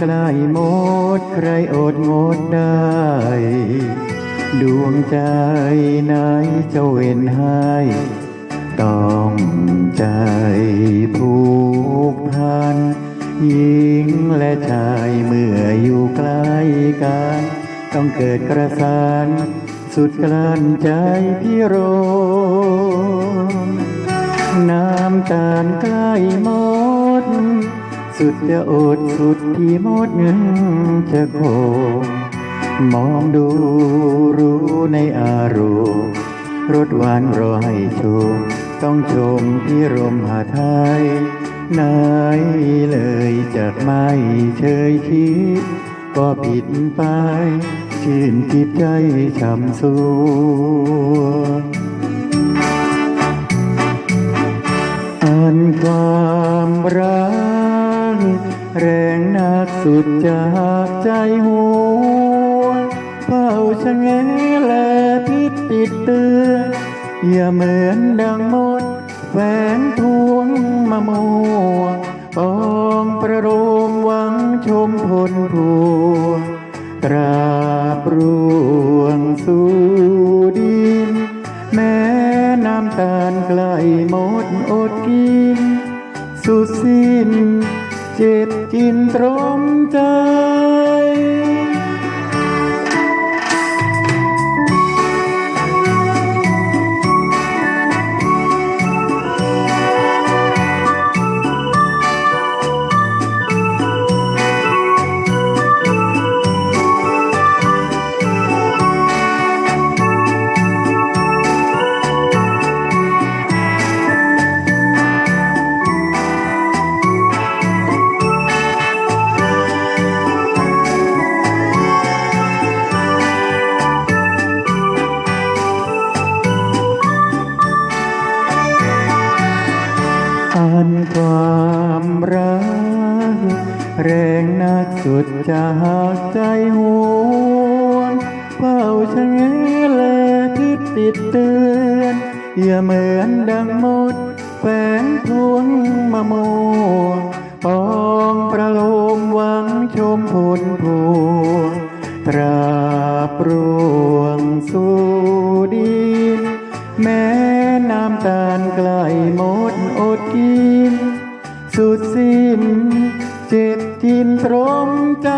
ใกล้หมดใครอดงดได้ ดวงใจไหนจะเว้นให้ ต้องใจผูกพันหญิงและชายเมื่ออยู่ใกล้กัน ต้องเกิดกระสานสุดกลั้นใจพี่โรมน้ำตาลใกล้หมด สุดจะอดสุดที่หมดเงินจะโคมองดูรู้ในอารมณ์รถหวานรอให้ชม ต้องชมที่รมหาไทยไหนเลยจะไม่เชยคิด ก็ผิดไป ชื่นจิตใจช้ำสวงอันความรัก แรงนักสุดจากใจหัวเฝ้าชะแงและพิษติดเตือนอย่าเหมือนดังมดแฟนทวงมามัวปองประโลมหวังชมพลผัวตราบรวงสู่ดิน แม้น้ำตาลใกล้หมดอดกิน สุดสิ้น จ็บกินตรมใจ อันความรัก แรงนักสุดจากใจหัวเฝ้าชะแงและพิษติดเตือนอย่าเหมือนดังมดแฝงทวงมามัวปองประโลมหวังชมผลผัวตราบรวงสู่ดินแม้ น้ำตาลกล้หมดอดกิน สุดสิ้นเจ็บทินตรมใจ